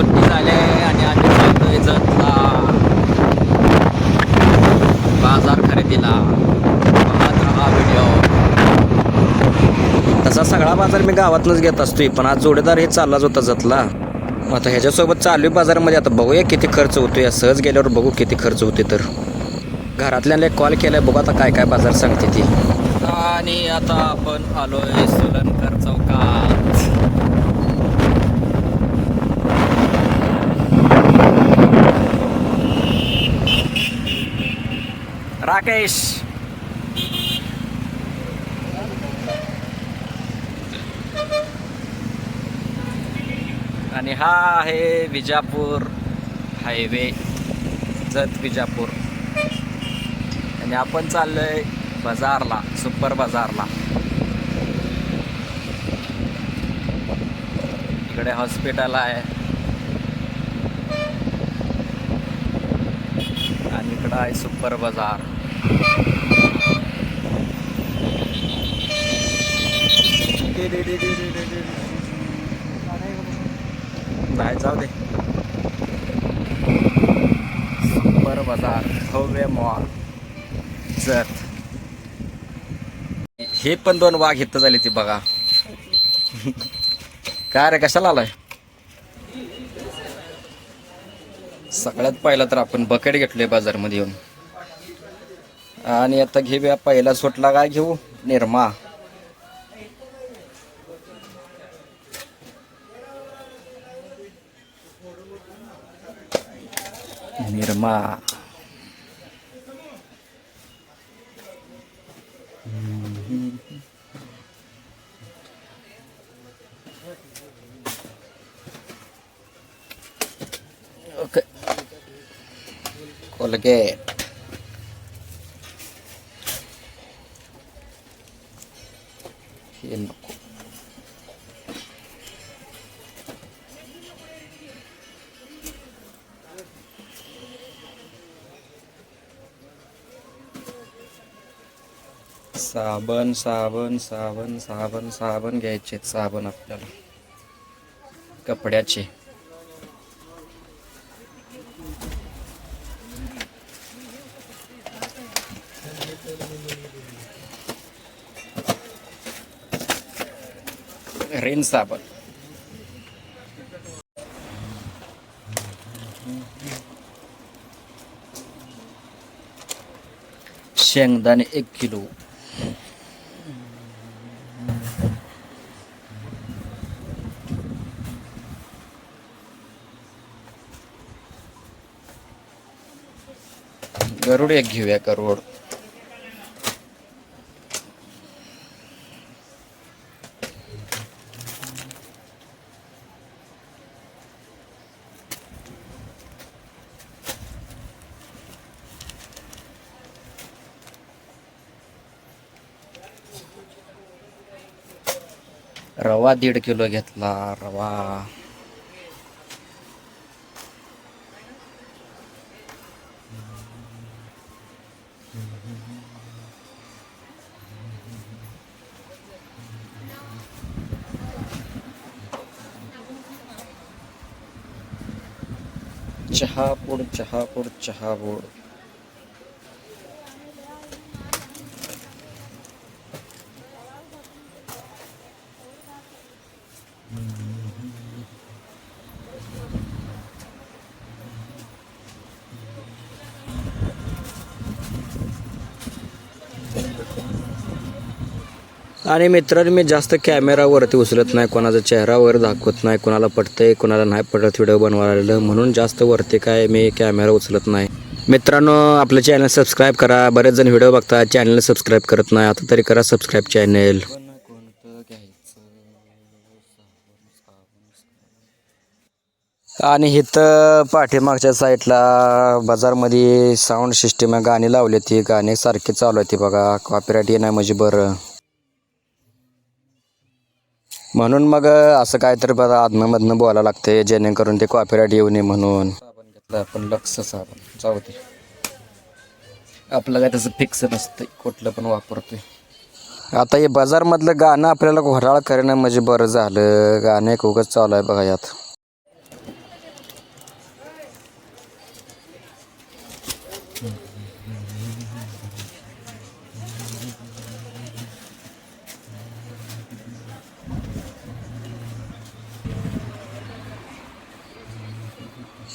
सुट्टी झाली आहे आणि आम्ही चालतोय जतला बाजार खरेदीला. राहा व्हिडिओ तसा सगळा बाजार मी गावातनंच घेत असतोय पण आज जोडीदार हे चाललाच होता जतला मग आता ह्याच्यासोबत चालू आहे बाजारामध्ये आता बघूया किती खर्च होतोय. सहज गेल्यावर बघू किती खर्च होते तर. घरातल्याने कॉल केलाय बघू आता काय काय बाजार सांगते ती. आणि आता आपण आलोय सोलनकर चौका राकेश. आणि हा आहे विजापूर हायवे जत विजापूर. आणि आपण चाललोय बाजारला सुपर बाजारला. इकडे हॉस्पिटल आहे. आणि इकडं आहे सुपर बाजार. नाही जाऊ दे. सुपर बाजार भव्य मॉल जत हे पण दोन वाघ हित झाली ती बघा. काय रे कशाला आलाय? सगळ्यात पहिला तर आपण बकेट घेतलोय बाजारमध्ये येऊन. आणि आता घेऊया पहिला सुटला काय घेऊ? निर्मा. निर्मा. ओके. कोलगेट. साबण साबण साबण साबण साबण घ्यायचे साबण आपल्याला. कपड्याचे. रेन साबण. शेंगदाणे एक किलो. गरुड एक घेऊया गरुड रवा दीड किलो घेतला रवा. चहापूड चहापूड चहापूड आणि मित्रांनो मी जास्त कॅमेरावरती उचलत नाही कोणाचा चेहरा वगैरे दाखवत नाही कोणाला पटतंय कोणाला नाही पटत व्हिडिओ बनवायला म्हणून जास्त वरती काय मी कॅमेरा उचलत नाही. मित्रांनो आपलं चॅनल सबस्क्राईब करा. बरेच जण व्हिडिओ बघतात चॅनल सबस्क्राईब करत नाही. आता तरी करा सबस्क्राईब चॅनल. आणि इथं पाठीमागच्या साईडला बाजारमध्ये साऊंड सिस्टीम आहे गाणी लावली होती गाणी सारखी चालू आहे ती बघा. कॉपीराईट येणार म्हणजे बरं. म्हणून मग असं काहीतरी बघा आदममधनं बोलायला लागते जेणेकरून ते कॉपीराईट येऊ नये म्हणून. साबण घेतला आपण लक्ष साबण जाऊ दे. आपलं काय तसं फिक्स नसतं कुठलं पण वापरतोय. आता हे बाजारमधलं गाणं आपल्याला घोटाळा करणं म्हणजे बरं झालं. गाणं एक उगच चालू आहे बघा यात.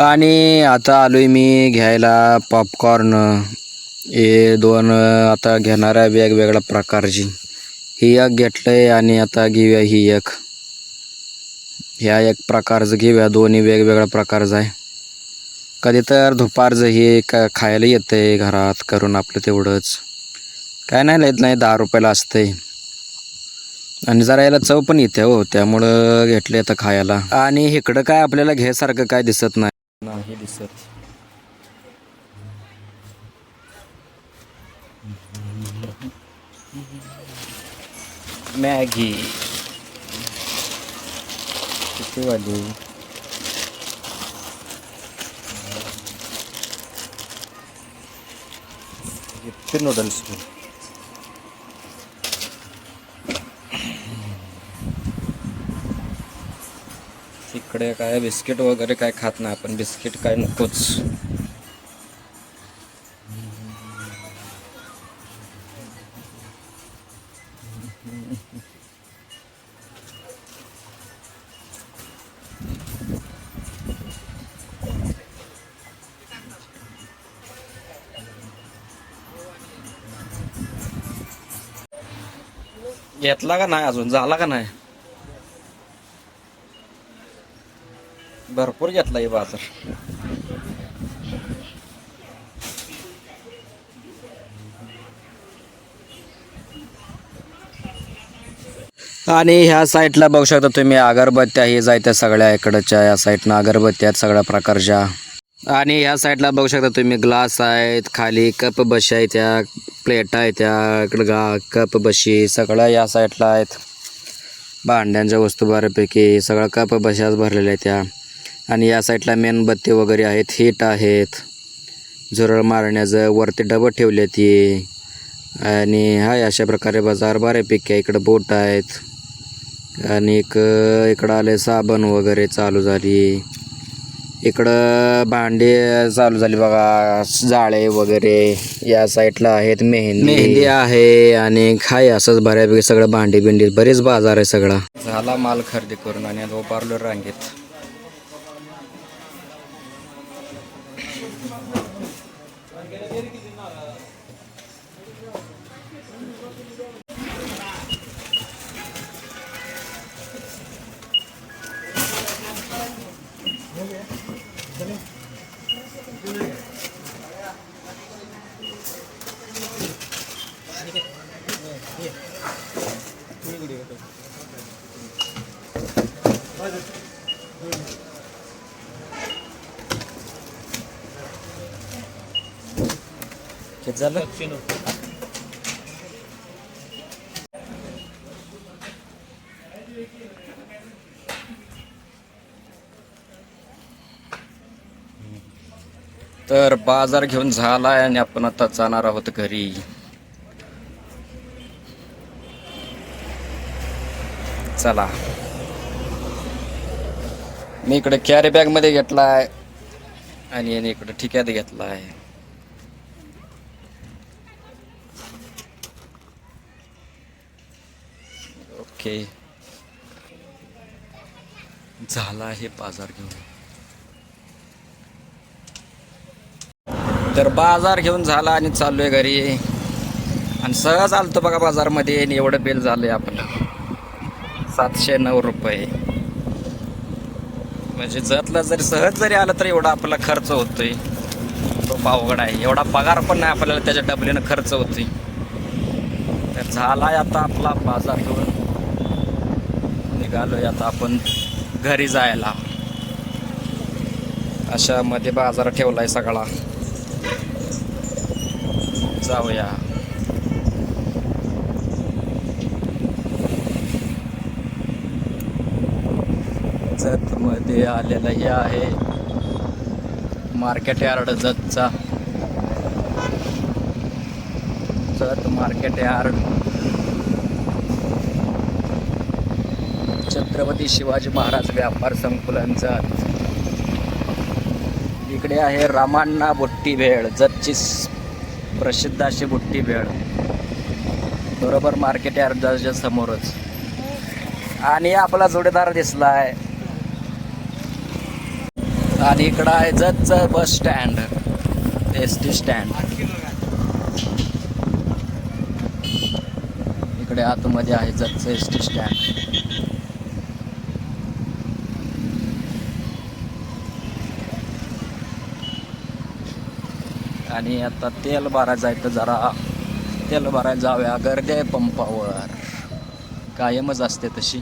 आणि आता आलोय मी घ्यायला पॉपकॉर्न हे दोन आता घेणार आहे वेगवेगळ्या प्रकारची. ही एक घेतलंय आणि आता घेऊया ही एक. ह्या एक प्रकारचं घेऊया दोन्ही वेगवेगळ्या प्रकारचं आहे. कधी तर दुपारचं हे का खायला येतंय घरात करून आपलं तेवढंच. काय नाही येत नाही दहा रुपयाला असतंय. आणि जरा याला चव पण येते हो त्यामुळं घेतले आता खायला. आणि इकडं काय आपल्याला घ्यायसारखं काय दिसत नाही. नाही दिसत मॅगी किती वाली इतके नूडल्स इकडे काय बिस्किट वगैरे काय खात नाही आपण बिस्किट काय नकोच. घेतला का नाही अजून? झाला का नाही? भरपूर घेतला आहे बाजार. आणि ह्या साईटला बघू शकता तुम्ही अगरबत्त्या हे जायत्या सगळ्या इकडच्या या साईटनं अगरबत्त्या आहेत सगळ्या प्रकारच्या. आणि ह्या साईडला बघू शकता तुम्ही ग्लास आहेत खाली कप बशी आहेत त्या प्लेट आहेत त्या इकडं गा कप बशी सगळ्या या साईडला आहेत. भांड्यांच्या वस्तू बऱ्यापैकी सगळ्या कप बशाच भरलेल्या आहेत त्या. आणि या साईडला मेणबत्ती वगैरे आहेत हिट आहेत. झुरळ मारण्याचं वरती डबं ठेवले ती आणि हाय अशा प्रकारे बाजार बऱ्यापैकी आहे. इकडं बोट आहेत. आणि एक इकडं आले साबण वगैरे चालू झाली. इकडं भांडी चालू झाली बघा जाळे वगैरे. या साईडला आहेत मेहंदी. मेहंदी आहे आणि खाय असंच बऱ्यापैकी सगळं भांडी बिंडी बरेच बाजार आहे सगळा. झाला माल खरेदी करून आणि उभारलो रांगेत. किती झालं तर बाजार घेऊन झालाय आणि आपण आता जाणार आहोत घरी. चला. मी इकडे कॅरी बॅगमध्ये घेतलाय आणि याने इकडे ठिक्यात घेतलाय. ओके. झाला आहे बाजार घेऊन. तर बाजार घेऊन झाला आणि चाललोय घरी. आणि सहज आलतो बघा बाजारमध्ये आणि एवढं बिल झालंय आपलं. सातशे नऊ रुपये. म्हणजे जतलं जरी सहज जरी आलं तर एवढा आपला खर्च होतोय. तो अवघड आहे. एवढा पगार पण नाही आपल्याला त्याच्या डबलीनं खर्च होतोय. तर झालाय आता आपला बाजार घेऊन. निघालोय. आता आपण घरी जायला. अशा मध्ये बाजार ठेवलाय सगळा. जाऊया. जत मध्ये हे आहे market yard जतचा. Jat market yard. Chhatrapati Shivaji Maharaj व्यापार संकुलांचा. इकडे आहे रामांना बुट्टी भेळ जतची प्रसिद्ध अशी बुट्टी भेळ. बरोबर मार्केट यार्डाच्या समोरच. आणि आपला जोडीदार दिसलाय. आणि इकडं आहे जतचं bus stand S T stand इकडे आतमध्ये आहे जतचं एस टी स्टँड आणि आता तेल भरायचं आहे तर जरा. तेल भरायला जाऊया गर्दी आहे पंपावर. कायमच असते तशी.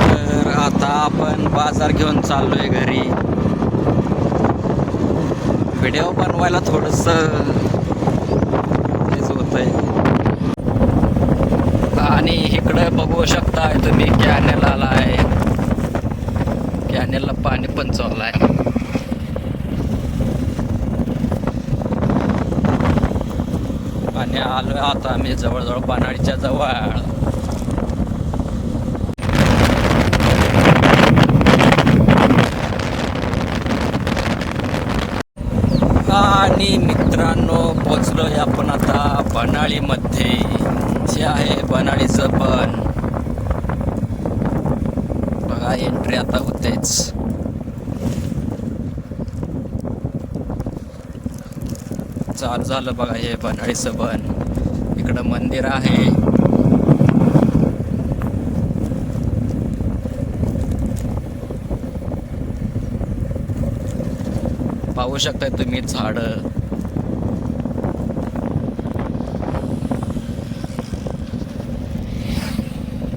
तर आता आपण बाजार घेऊन चाललोय घरी. व्हिडिओ बनवायला थोडस तेच होतंय. इकडे बघू शकता तुम्ही कॅनेल आहे कॅनेलला पाणी पण चाललाय. पाणी आलो आता आम्ही जवळजवळ पानाळीच्या जवळ. आणि मित्रांनो पोचलोय आपण आता बनाळीमध्ये जे आहे बनाळीचं पण बघा एंट्री आता होतेच चालू झालं बघा हे बनाळीचं पण इकडं मंदिर आहे पाहू शकताय तुम्ही झाडं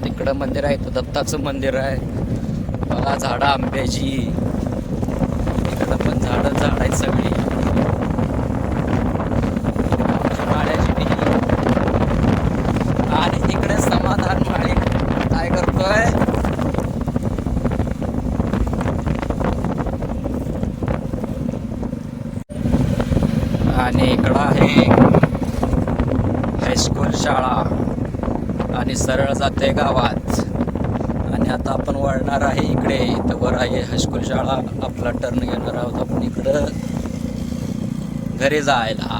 तिकडं मंदिर आहे तर दत्ताचं मंदिर आहे बघा झाडं आंब्याची. इकडं पण झाडं झाड आहेत सगळी. माळ्याची आणि इकडे समाधान माळी काय करतोय? आणि इकडं आहे हायस्कूल शाळा. आणि सरळ जाते गावात. आता आपण वळणार आहे इकडे. तर वर आहे हायस्कूल शाळा. आपला टर्न घेणार आहोत आपण इकडं. घरी जायला.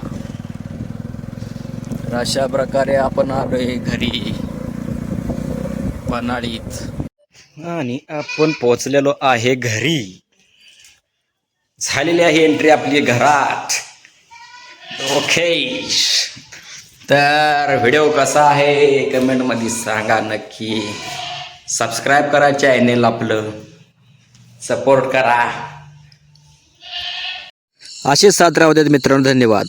तर अशा प्रकारे आपण आलोय घरी. पन्हाळीत आणि आपण पोचलेलो आहे घरी. झालेली आहे एंट्री आपली घरात. ओके तर व्हिडिओ कसा आहे? कमेंटमध्ये सांगा नक्की. सबस्क्राईब करा चॅनेल आपलं. सपोर्ट करा. असे साथ राहू देत मित्रांनो धन्यवाद.